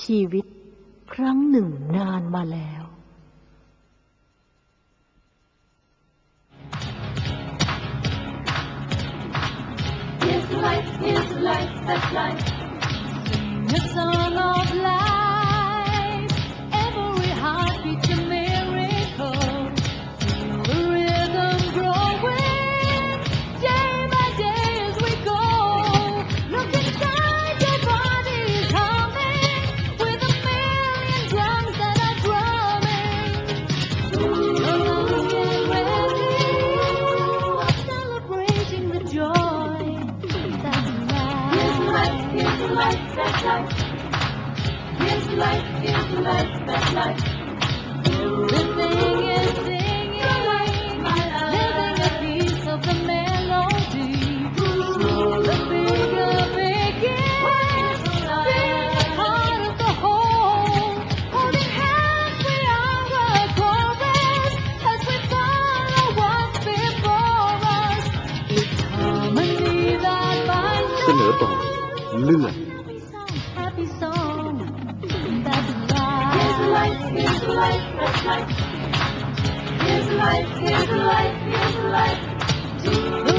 ชีวิตครั้งหนึ่งนานมาแล้ว Here's the light, here's the light, that's life. The song of life, life, life. Life, me, like.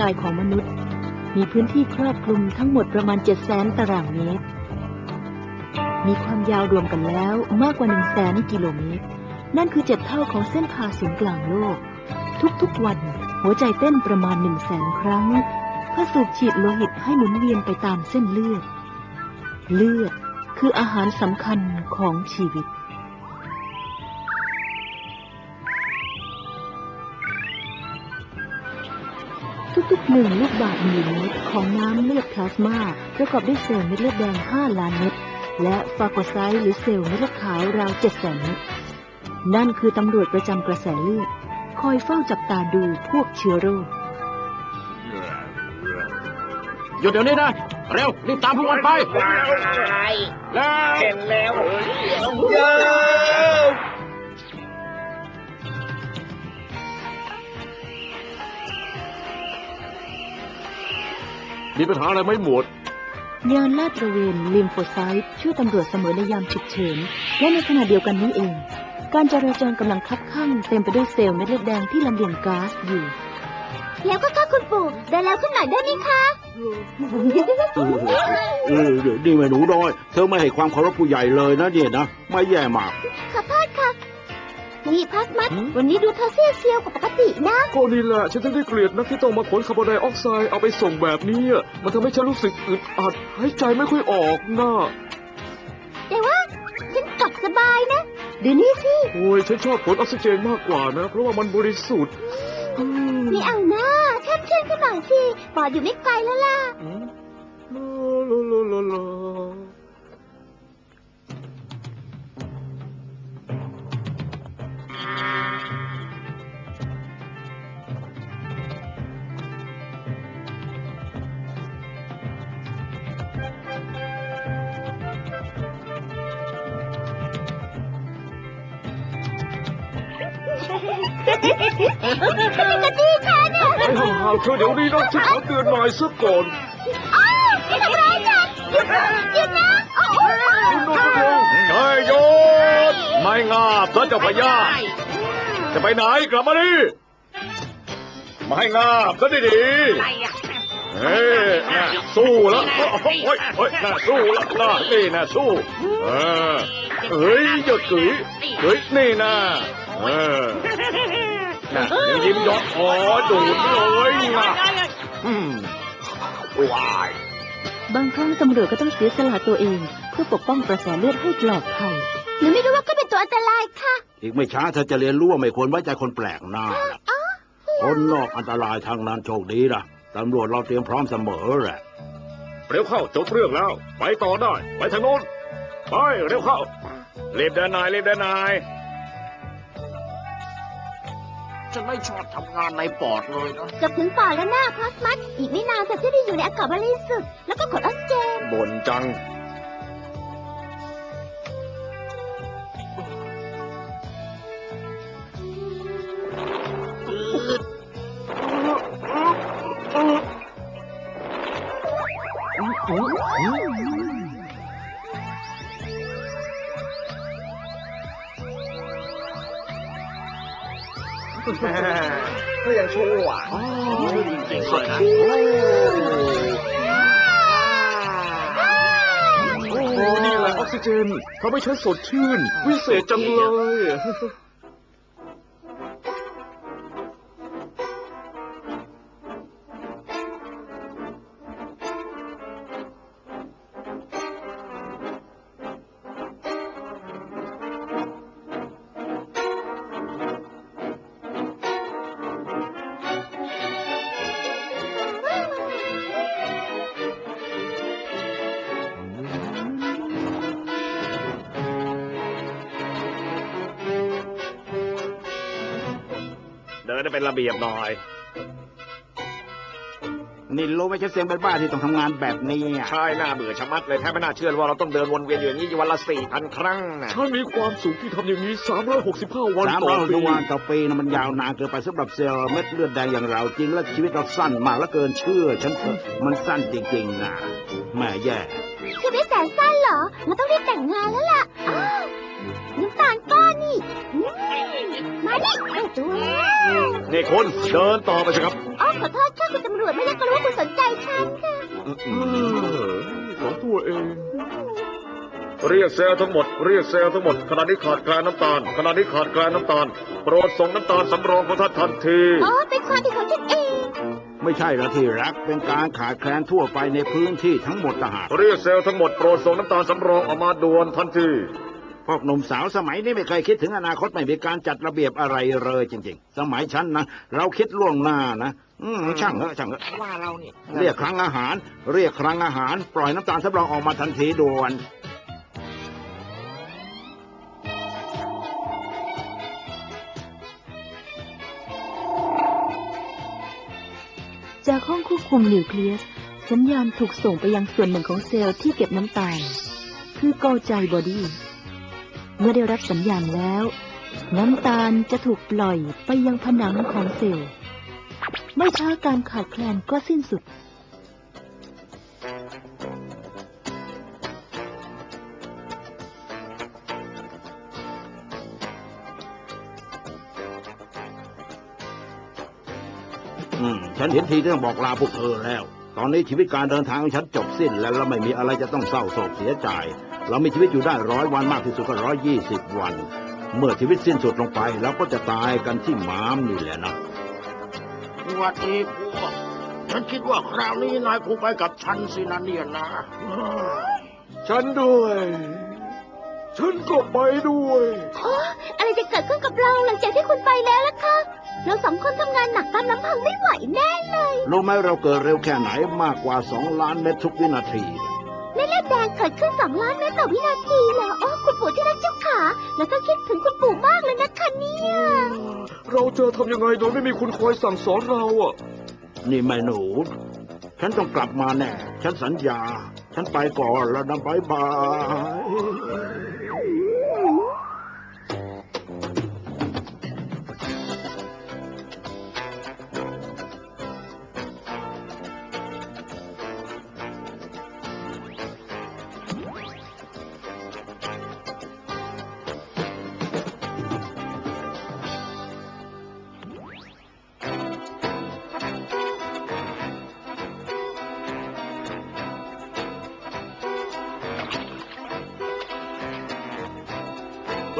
กายของมนุษย์ มีพื้นที่ครอบคลุมทั้งหมดประมาณ 7 0 0แสนตารางเมตร มีความยาวรวมกันแล้วมากกว่า 1 0 0 0 0แสนกิโลเมตร นั่นคือเจ็ดเท่าของเส้นผ่าศูนย์กลางโลก ทุกๆวันหัวใจเต้นประมาณ 1 0 0 0 0แสนครั้ง เพื่อสูบฉีดโลหิตให้หมุนเวียนไปตามเส้นเลือด เลือดคืออาหารสำคัญของชีวิต ทุกๆหนึ่งลูกบาศก์มิลลิเมตรของน้ำเลือดพลาสมาประกอบด้วยเซลล์เม็ดเลือดแดง 5 ล้านเม็ดและฟาโกไซต์หรือเซลล์เม็ดเลือดขาวราว7แสนเม็ดนั่นคือตำรวจประจำกระแสเลือด คอยเฝ้าจับตาดูพวกเชื้อโรคหยุดเดี๋ยวนี้นะ เร็ว รีบตามพวกมันไปแล้วเห็นแล้ว มีปัญหาอะไรไหมหมวด ยานลาดตระเวนลิมโฟไซต์ช่วยตำรวจเสมอในยามฉุกเฉิน และในขณะเดียวกันนี้เอง การจราจรกำลังคับข้างเต็มไปด้วยเซลล์เม็ดเลือดแดงที่ลำเลียงก๊าซอยู่ แล้วก็ค่ะคุณปู่เดินแล้วขึ้นหน่อยได้ไหมคะ เออเดี๋ยวนี่แม่หนูน้อย เธอไม่ให้ความเคารพผู้ใหญ่เลยนะเนี่ยนะ ไม่แย่มาก ขอโทษค่ะ นี่พัสมัด วันนี้ดูเธอเซียวเซียวกว่าปกตินะ ก็นี่แหละฉันถึงได้เกลียดนักที่ต้องมาขนคาร์บอนไดออกไซด์เอาไปส่งแบบนี้อะมันทำให้ฉันรู้สึกอึดอัดหายใจไม่ค่อยออกนะแต่ว่าฉันกลับสบายนะ ดูนี่สิ โอ้ยฉันชอบผลออกซิเจนมากกว่านะ เพราะว่ามันบริสุทธิ์อืมนี่เอาหน้าช่ำชื่นขึ้นหน่อยสิปอดอยู่ไม่ไกลแล้วล่ะลาลาลาลา กะตี้ฉันเนี่ยไอ้ห่างๆเธอเดี๋ยวนี้นะฉันขอเตือนหน่อยซะก่อนอ้าวนี่ทำร้ายฉันหยุดนะหยุดนะโอ้โหเฮ้ยโยนไม่งาบแล้วเจ้าพญา จะไปไหนกลับมาดิไม่งาบซะดีๆเฮ้ยน่ะสู้แล้วโอ้ยโอ้ยโอ้ยน่ะสู้แล้วน่ะนี่น่ะสู้เออเฮ้ยหยุดกึ๋ยเฮ้ยนี่น่ะเออน่ะยิ้มย้อนอ๋อดูดเลยน่ะอืมว้าย บางครั้งตำรวจก็ต้องเสียสละตัวเอง เพื่อปกป้องกระแสเลือดให้ปลอดภัยหนูไม่รู้ว่าก็เป็นตัวอันตรายค่ะ อีกไม่ช้าเธอจะเรียนรู้ว่าไม่ควรไว้ใจคนแปลกหน้านะคนนอกอันตรายทางนั้นโชคดีนะตำรวจเราเตรียมพร้อมเสมอแหละ เร็วเข้าจบเรื่องแล้ว ไปต่อได้ ไปทางโน้น ไปเร็วเข้ารีบเดินนายรีบเดินนายฉันไม่ชอบทำงานในปอดเลยนะเกับถึงปอดแล้วนะพลาสมัสอีกไม่นานจะได้อยู่ในอากาศบริสุทธิ์แล้วก็กดออกซิเจนบ่นจัง ก็ยังชั่วจริงๆเลยนะ โอ้นี่แหละออกซิเจนเขาไม่ใช้สดชื่น วิเศษจังเลย เดินให้เป็นระเบียบหน่อย นี่รู้ไหมฉันเสียงเป็นบ้าที่ต้องทำงานแบบนี้อะใช่น่าเบื่อชะมัดเลยแทบไม่น่าเชื่อว่าเราต้องเดินวนเวียนอยู่อย่างนี้วันละสี่พันครั้งนะฉันมีความสุขที่ทำอย่างนี้ 365 วันสามต่อร้อยปี วันต่อปีนะมันยาวนานเกินไปสำหรับเซลล์เม็ดเลือดแดงอย่างเราจริงแล้วชีวิตเราสั้นมากแล้วเกินเชื่อ ฉันเถอะมันสั้นจริงๆนะแม่แย่ ชีวิตแสนสั้นเหรอ เราต้องรีบแต่งงานแล้วล่ะอ้าว มมาดิเอ้าตัวนี่คุณเดินต่อไปสิครับอ๋อขอโทษค่ะคุณตำรวจไม่ได้ก็รู้ว่าคุณสนใจฉันค่ะขอตัวเอง เรียกเซลล์ทั้งหมด เรียกเซลล์ทั้งหมดขณะนี้ขาดแคลนน้ำตาลขณะนี้ขาดแคลนน้ำตาล โปรดส่งน้ำตาลสำรองของท่านทันที อ๋อเป็นความผิดของฉันเอง ไม่ใช่ละที่รักเป็นการขาดแคลนทั่วไปในพื้นที่ทั้งหมดต่างหากเรียกเซลล์ทั้งหมดโปรดส่งน้ำตาลสำรองออกมาด่วนทันที พวกหนุ่มสาวสมัยนี้ไม่เคยคิดถึงอนาคตไม่มีการจัดระเบียบอะไรเลยจริง ๆ สมัยฉันนะเราคิดล่วงหน้านะอืมช่างเถอะช่างเถอะว่าเราเนี่ยเรียกครั้งอาหาร เรียกครั้งอาหาร ปล่อยน้ำตาลสำรองออกมาทันทีด่วนจากห้องควบคุมนิวเคลียส สัญญาณถูกส่งไปยังส่วนหนึ่งของเซลล์ที่เก็บน้ำตาล คือกอใจบอดี้ เมื่อได้รับสัญญาณแล้ว น้ำตาลจะถูกปล่อยไปยังผนังของเซลล์ ไม่ช้าการขาดแคลนก็สิ้นสุด อืม ฉันเห็นทีที่ต้องบอกลาพวกเธอแล้ว ตอนนี้ชีวิตการเดินทางของฉันจบสิ้นแล้วและไม่มีอะไรจะต้องเศร้าโศกเสียใจ เรามีชีวิตอยู่ได้ร้อยวันมากที่สุดก็ร้อยยี่สิบวัน เมื่อชีวิตสิ้นสุดลงไปเราก็จะตายกันที่หมามนี่แหละนะสวัสดีพวกฉันคิดว่าคราวนี้นายคงไปกับฉันสินะเนี่ยนะ ฉันด้วย ฉันก็ไปด้วยโอ้อะไรจะเกิดขึ้นกับเราหลังจากที่คุณไปแล้วล่ะคะเราสองคนทำงานหนักตามลำพังไม่ไหวแน่เลย รู้ไหมเราเกิดเร็วแค่ไหนมากกว่าสองล้านเมตรทุกวินาทีเม็ดเลือด แดงเกิดขึ้นสองล้านเมตรต่อวินาทีเหรอโอ้คุณปู่ที่รักเจ้าขาเราต้องคิดถึงคุณปู่มากเลยนะคะเนี่ย เราจะทำยังไงโดยไม่มีคุณคอยสั่งสอนเราอะ นี่แม่หนู ฉันต้องกลับมาแน่ ฉันสัญญา ฉันไปก่อนแล้วนะบายบาย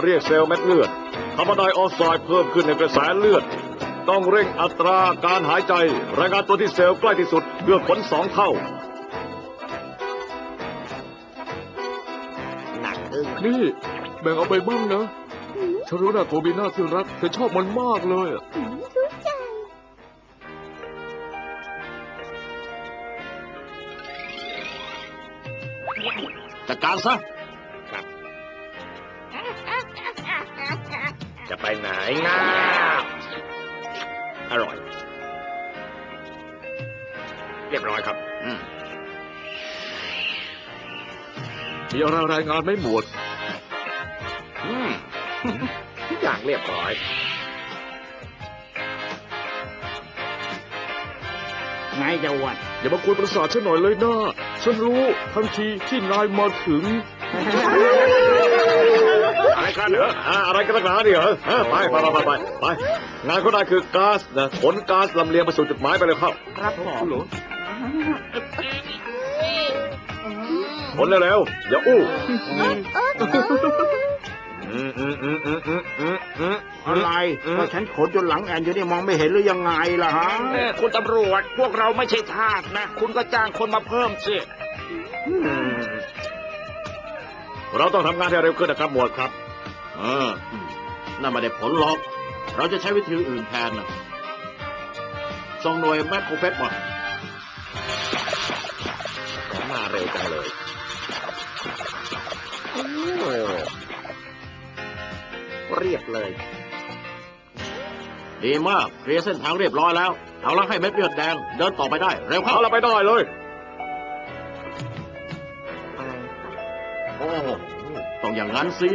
เรียกเซลล์เม็ดเลือดคาร์บอนไดออกไซด์เพิ่มขึ้นในกระแสเลือด ต้องเร่งอัตราการหายใจ รายงานตัวที่เซลล์ใกล้ที่สุดเพื่อผลสองเท่า หนักอึ้งนี่ แบ่งเอาไปบ้างนะ ฉันรู้นะโทบีน่าที่รักเธอชอบมันมากเลยอะอืมรู้ใจอจัดการซะจะ ไปไหนงาอร่อย เรียบร้อยครับ อืมมีอะไรรายงานไหม่หมวดอืมทุกอย่างเรียบร้อย ไงจะวัดอย่ามากวนประสาทฉันหน่อยเลยนะฉันรู้ทันทีที่นายมาถึง อะไรกันเหรออ่าอะไรกันนักหนาเนี่ยเหรอฮะไปไปไปไปไปงานเขาได้คือก๊าซนะขนก๊าซลำเลียงไปสู่จุดหมายไปเลยครับครับผมขนเร็วๆอย่าอู้อืมอืมอืมอืมอืมอืมอืมอะไรก็ฉันขนจนหลังแอนอยู่นี่มองไม่เห็นหรือยังไงล่ะฮะคุณตำรวจพวกเราไม่ใช่ทาสนะ คุณก็จ้างคนมาเพิ่มสิอืมเราต้องทำงานให้เร็วขึ้นนะครับหมวดครับ เออนั่นไม่ได้ผลหรอก เราจะใช้วิธีอื่นแทนนะส่งหน่วยแมคโครเฟสมามาเร็วจังเลยโอ้เรียบเลย ดีมากเคลียร์เส้นทางเรียบร้อยแล้ว เอาละให้เม็ดเลือดแดง เดินต่อไปได้ เร็วเข้าเอาเราไปได้เลยโอ้ต้องอย่างนั้นสิ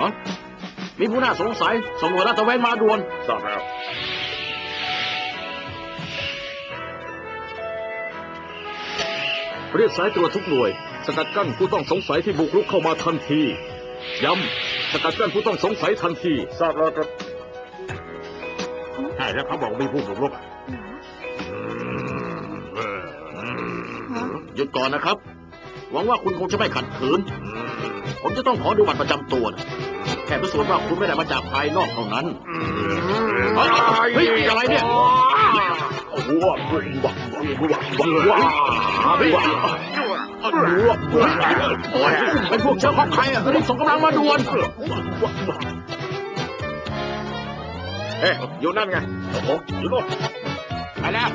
ฮะมีผู้น่าสงสัยส่งหน่วยลาดตระเวนมาด่วนทราบแล้วเรียกสายตรวจทุกหน่วย สกัดกั้นผู้ต้องสงสัยที่บุกรุกเข้ามาทันที ย้ำสกัดกั้นผู้ต้องสงสัยทันที ทราบแล้วครับใช่แล้วเขาบอกมีผู้บุกรุกหยุดก่อนนะครับ หวังว่าคุณคงจะไม่ขัดขืน ผมจะต้องขอดูบัตรประจำตัวนะแค่พิสูจน์ว่าคุณไม่ได้มาจากภายนอกเท่านั้นเฮ้ยเฮ้ยอะไรเนี่ยว้าวว้าวว้าวว้าวว้าวโอ้ยเป็นพวกเชื้อของใครอะรีบส่งกำลังมาด่วนเอ๊ะอยู่นั่นไงโอ้โหอยู่โน่นไปแล้ว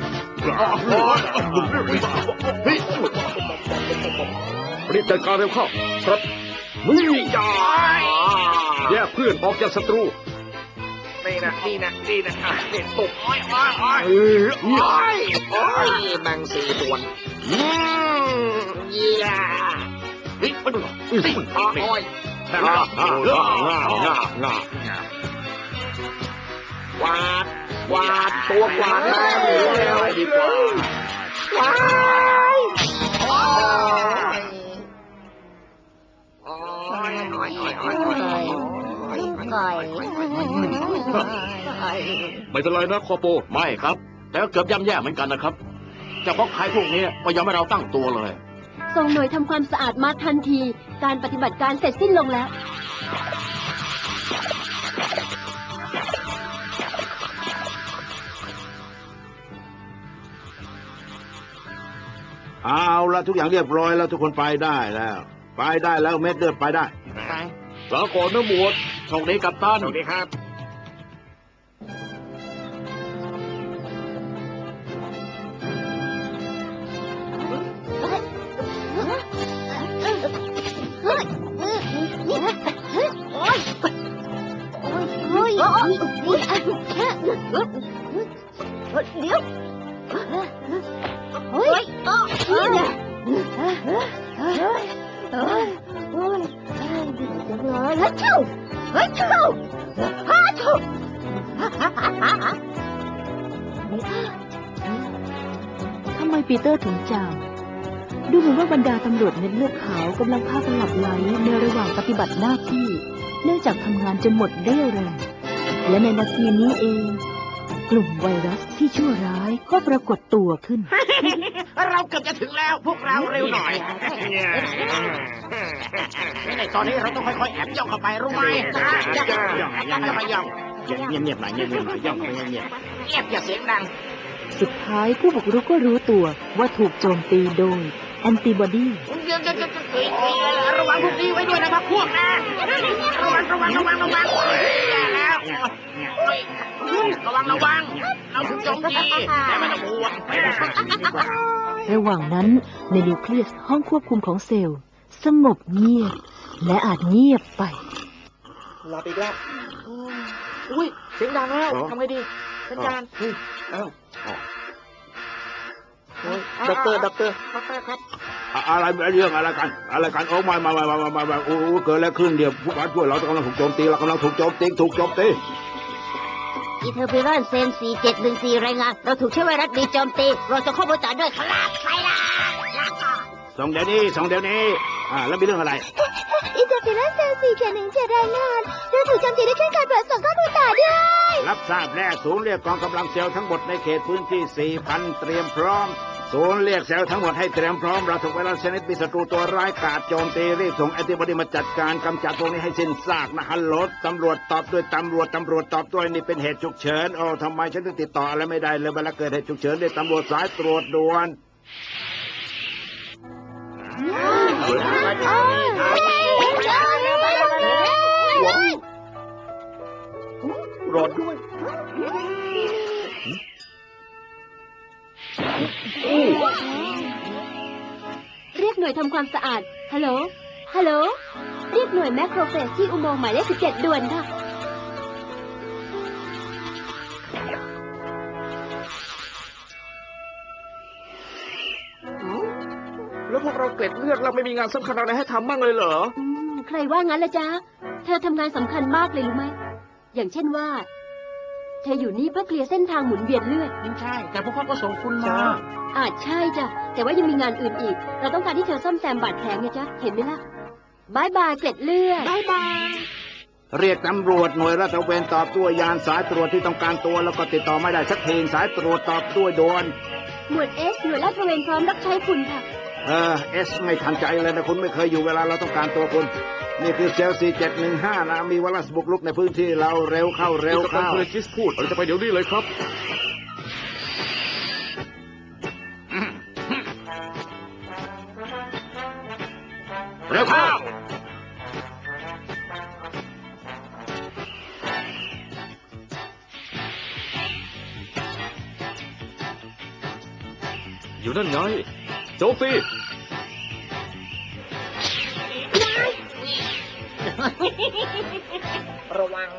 รีบจัดการเร็วเข้าครับ มึงแยกเพื่อนออกจากศัตรู นี่นะนี่นะนี่นะอะนี่ตบโอ้ยโอ้ยโอ้ยเออโอ้ยโอ้ยแบ่งสี่ส่วนอืมเยี่ยเฮ้ยไปดูหน่อยโอ้ยง่าง่าง่าง่าง่าง่ากวาดกวาดตัวกวาดแม่หมูเลยดีกว่าวา ไม่เป็นไรนะคอโป ไม่ครับแต่ก็เกือบย่ำแย่เหมือนกันนะครับเจ้าของใครพวกนี้ก็ยังไม่เราตั้งตัวเลย ส่งหน่วยทำความสะอาดมาทันที การปฏิบัติการเสร็จสิ้นลงแล้วเอาละทุกอย่างเรียบร้อยแล้วทุกคนไปได้แล้ว ไปได้แล้วเม็ดเลือดไปได้ ลาก่อนนะหมวดโชคดีกับตัน สวัสดีครับำไมปีเตอร์ถึงจางดูเหมือนว่าบรรดาตำรวจเม็ดเลือดขาวกำลังพากันหลับไหลในระหว่างปฏิบัติหน้าที่ เนื่องจากทำงานจนหมดเรี่ยวแรงและในนาทีนี้เอง กลุ่มไวรัสที่ชั่วร้ายก็ปรากฏตัวขึ้น เราเกือบจะถึงแล้วพวกเราเร็วหน่อยในตอนนี้เราต้องค่อยๆแอบย่องเข้าไปรู้ไหมย่องย่องย่องย่องย่องเงียบเงียบๆหน่อยเงียบเงียบๆหน่อยย่องเข้าไปเงียบเงียบอย่าเสียงดัง สุดท้ายผู้บุกรุกก็รู้ตัวว่าถูกโจมตีโดยแอนติบอดีระวังพวกนี้ไว้ด้วยนะครับพวกนะระวังระวังระวังระวังแย่แล้วระวังระวังเราถูกโจมตีแต่ไม่ต้องห่วงระหว่างนั้นในนิวเคลียสห้องควบคุมของเซลล์ สงบเงียบ และอาจเงียบไปหลับอีกแล้วอุ้ยเสียงดังแล้วทำไงดี สัญญาณเฮ้ยเอ้าโอ้ยด็อกเตอร์ด็อกเตอร์ด็อกเตอร์ครับอะอะไรเรื่องอะไรกัน อะไรกันโอ้มามามามามามามาโอ้โหเกิดอะไรขึ้นเดี๋ยวผู้การช่วยเรากำลังถูกโจมตีเรากำลังถูกโจมตีถูกโจมตีอีเทอร์บิรอนเซน4714รายงาน เราถูกเชื้อไวรัสบีโจมตี เราจะข้อมูลต่อด้วยครับใครล่ะส่งเดี๋ยวนี้ส่งเดี๋ยวนี้ อ่าแล้วมีเรื่องอะไรอีเทอร์บิรอนเซน4717รายงานเราถูกโจมตีด้วยเครื่องการเปิดส่งข้อมูลต่อด้วย รับทราบแรกศูนย์เรียกกองกำลังเซลล์ทั้งหมดในเขตพื้นที่ 4,000 เตรียมพร้อม ศูนย์เรียกเซลล์ทั้งหมดให้เตรียมพร้อม เราถูกไวรัสชนิดมีศัตรูตัวร้ายกาจโจมตีรีบส่งแอนติบอดีมาจัดการกำจัดพวกนี้ให้สิ้นซากนะฮัลโหลตำรวจตอบด้วยตำรวจตำรวจตอบด้วยนี่เป็นเหตุฉุกเฉินโอ้ทำไมฉันถึงติดต่ออะไรไม่ได้เลยเวลาเกิดเหตุฉุกเฉินเรียกตำรวจสายตรวจด่วน รอดด้วยเรียกหน่วยทำความสะอาด ฮัลโหล ฮัลโหล เรียกหน่วยแมคโครเฟสที่อุโมงค์หมายเลข17ด่วนค่ะ แล้วพวกเราเกล็ดเลือดเราไม่มีงานสำคัญอะไรให้ทำบ้างเลยเหรอ อืมใครว่างั้นละจ๊ะ เธอทำงานสำคัญมากเลยรู้ไหม อย่างเช่นว่า เธออยู่นี่เพื่อเคลียร์เส้นทางหมุนเวียนเลือด ใช่ แต่พวกเขาก็ส่งคุณมาอาจใช่จ้ะ แต่ว่ายังมีงานอื่นอีก เราต้องการที่เธอซ่อมแซมบาดแผลไงจ๊ะ เห็นไหมล่ะบายบายเกล็ดเลือด บายบาย เรียกตำรวจหน่วยรัฐเวนตอบด้วยยานสายตรวจที่ต้องการตัวแล้วก็ติดต่อไม่ได้สักทีสายตรวจตอบด้วยด่วนหมวดเอสหน่วยลาดตระเวนพร้อมรับใช้คุณค่ะ เออเอสไม่ทันใจเลยนะคุณไม่เคยอยู่เวลาเราต้องการตัวคุณ นี่คือเซลซีเจ็ดหนึ่งห้านะ มีไวรัสบุกรุกในพื้นที่เราเร็วเข้าเร็วกัปตันเข้าเครกิสพูดเราจะไปเดี๋ยวนี้เลยครับ เร็วเข้า อยู่นั่นไงโจมตี ruang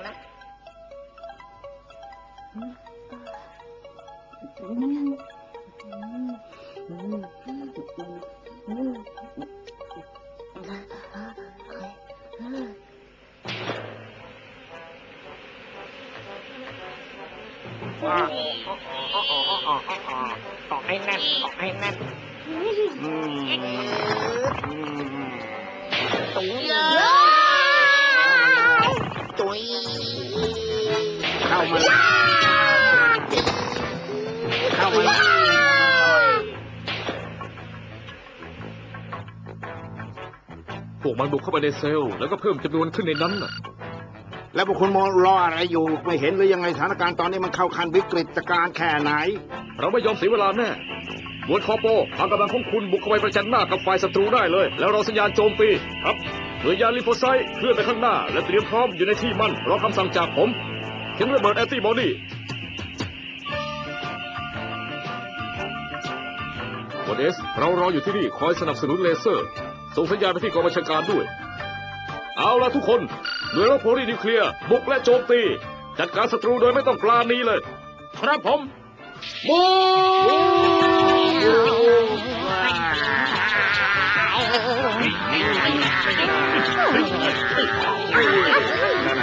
เข้ามาเลยเข้ามาเลยพวกมันบุกเข้าไปในเซลล์แล้วก็เพิ่มจำนวนขึ้นในนั้นน่ะ แล้วพวกคุณมองรออะไรอยู่ ไม่เห็นหรือยังไงสถานการณ์ตอนนี้มันเข้าขั้นวิกฤตการณ์แค่ไหน เราไม่ยอมเสียเวลาแน่หน่วยคอโปพากำลังของคุณบุกเข้าไปประจันหน้ากับฝ่ายศัตรูได้เลย แล้วเราสัญญาณโจมตีครับหน่วยยานลิโฟไซต์เคลื่อนไปข้างหน้า และเตรียมพร้อมอยู่ในที่มั่นรอคำสั่งจากผม เข็นระเบิดแอนติบอดีวันเอสเรารออยู่ที่นี่คอยสนับสนุนเลเซอร์ ส่งสัญญาณไปที่กองบัญชาการด้วย เอาละทุกคนหน่วยรบโพลีนิวเคลียร์บุกและโจมตี จัดการศัตรูโดยไม่ต้องปราณีเลย ครับผมทะลึ่ง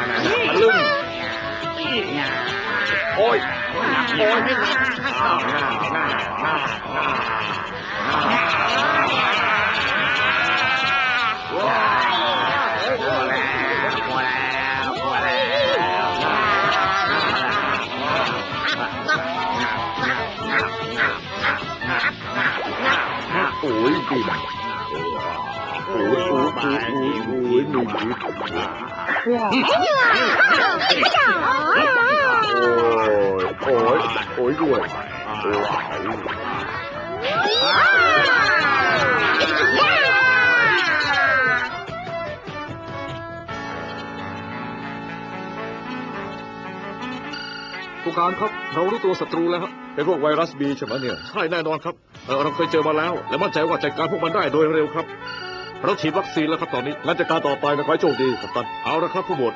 โอ้ยโอ้ ผู้การครับ เรารู้ตัวศัตรูแล้วครับเป็นพวกไวรัสบีใช่ไหมเนี่ย ใช่แน่นอนครับเออเราเคยเจอมาแล้ว และมั่นใจว่าจัดการพวกมันได้โดยเร็วครับ เราฉีดวัคซีนแล้วครับตอนนี้ งั้นจะการต่อไปนะขอให้โชคดีกัปตันเอาละครับผู้หมวด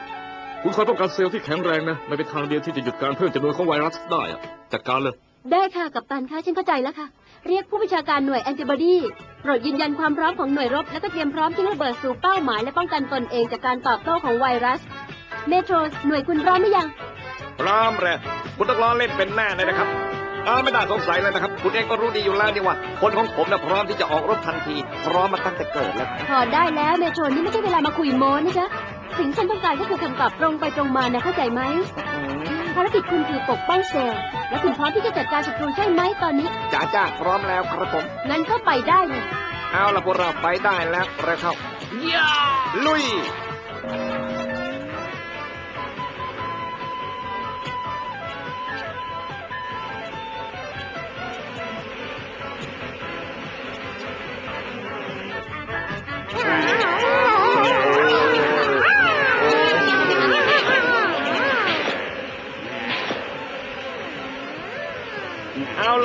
คุณคอยป้องกันเซลล์ที่แข็งแรงนะไม่เป็นทางเดียวที่จะหยุดการเพิ่มจำนวนของไวรัสได้อะจัดการเลย ได้ค่ะกับตันค่ะฉันเข้าใจแล้วค่ะ เรียกผู้บัญชาการหน่วยแอนติบอดีโปรดยืนยันความพร้อมของหน่วยรบ และก็เตรียมพร้อมที่ระเบิดสู่เป้าหมายและป้องกันตนเองจากการตอบโต้ของไวรัส เมโทรหน่วยคุณพร้อมหรือยัง พร้อมเลยคุณต้องรอเล่นเป็นแน่เลยนะครับ อ่าไม่ได้สงสัยเลยนะครับ คุณเองก็รู้ดีอยู่แล้วนี่ว่า คนของผมนะพร้อมที่จะออกรบทันที พร้อมมาตั้งแต่เกิดแล้วพอได้แล้วเมโทรนี่ไม่ใช่เวลามาคุยโม้นะจ๊ะสิ่งที่ฉันต้องการก็คือคำตอบตรงไปตรงมานะเข้าใจไหมภารกิจคุณคือปกป้องเซลล์และคุณพร้อมที่จะจัดการศัตรูใช่ไหมตอนนี้จ้าจ้าพร้อมแล้วครับผมงั้นก็ไปได้เลยเอาละพวกเราไปได้แล้วเร็วเข้าลุย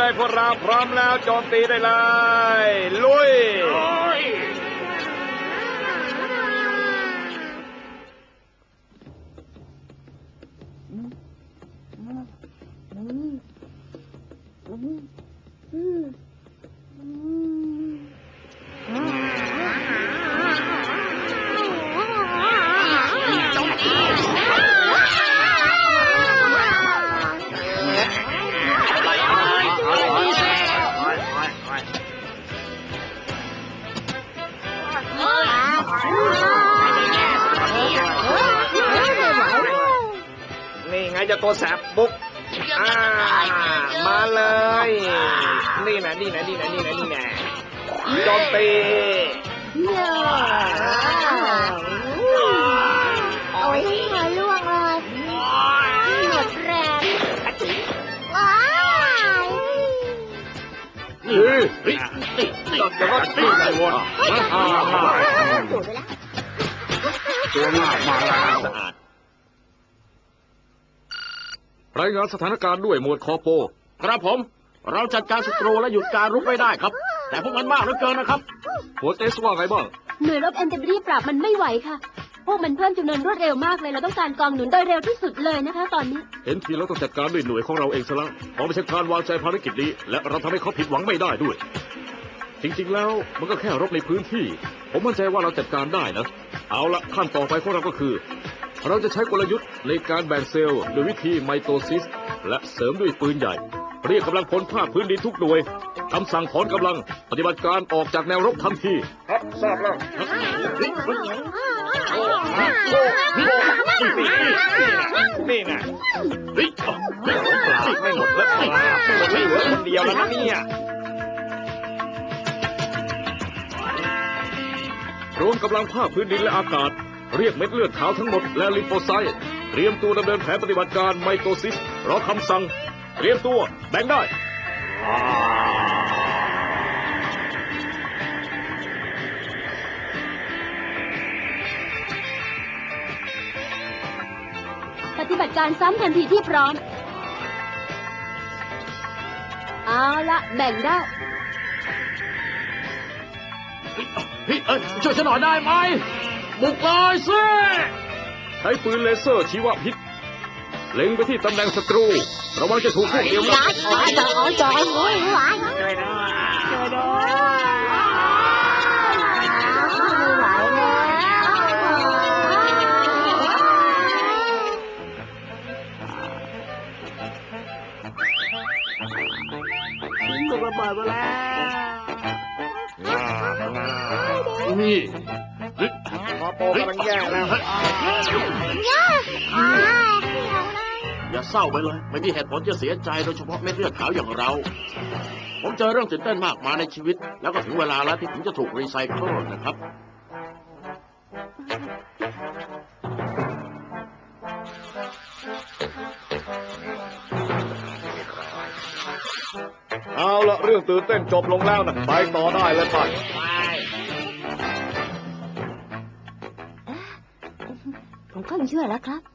เลยพวกเราพร้อมแล้วโจมตีได้เลย ลุย เดี๋ยวก็ตีไก่วนอ่าอ่าดูดไปแล้วตัวหน้ามาแล้วสะอาดรายงานสถานการณ์ด้วยหมวดคอโป ครับผม เราจัดการศัตรูและหยุดการรุกไม่ได้ครับ แต่พวกมันมากเหลือเกินนะครับหมวดเอสว่าไงบ้างหน่วยรบแอนติบอดีปราบมันไม่ไหวค่ะ พวกมันเพิ่มจำนวนรวดเร็วมากเลย เราต้องการกองหนุนโดยเร็วที่สุดเลยนะคะ ตอนนี้ เห็นทีเราต้องจัดการด้วยหน่วยของเราเองซะแล้วขอไม่ใช่การวางใจภารกิจนี้ และเราทำให้เขาผิดหวังไม่ได้ด้วย จริง ๆ แล้วมันก็แค่รบในพื้นที่ ผมมั่นใจว่าเราจัดการได้นะ เอาละขั้นต่อไปของเราก็คือ เราจะใช้กลยุทธ์ในการแบ่งเซลล์โดยวิธีไมโตซิส และเสริมด้วยปืนใหญ่ เรียกกำลังพลภาคพื้นดินทุกหน่วยคำสั่งถอนกำลังปฏิบัติการออกจากแนวรบทันที ครับทราบแล้วนี่นะเฮ้ยไม่หมดแล้วไม่หมดไม่เหลือคนเดียวแล้วนะเนี่ย รวมกำลังภาคพื้นดินและอากาศ เรียกเม็ดเลือดขาวทั้งหมดและลิมโฟไซต์เตรียมตัวดำเนินแผนปฏิบัติการไมโตซิสรอคำสั่ง เตรียมตัวแบ่งได้ ปฏิบัติการซ้ำทันทีที่พร้อม เอาละแบ่งได้ เฮ้ยเอ้ยช่วยฉันหน่อยได้ไหมบุกเลยสิใช้ปืนเลเซอร์ชีวพิษ เล็งไปที่ตำแหน่งศัตรู ระวังจะถูกพวกเดียวจ้าจ้าจ้าจ้าโอ้ยหวานช่วยด้วยช่วยด้วยไม่ไหวแล้วถูกระเบิดมาแล้ว นี่เฮ้ยพอโปกำลังแย่แล้วอย่าเศร้าไปเลย ไม่มีเหตุผลจะเสียใจโดยเฉพาะเม็ดเลือดขาวอย่างเรา ผมเจอเรื่องตื่นเต้นมากมายในชีวิต แล้วก็ถึงเวลาแล้วที่ผมจะถูกรีไซเคิลนะครับเอาละเรื่องตื่นเต้นจบลงแล้วนะไปต่อได้เลยไป ผมเข้าไปช่วยแล้วครับ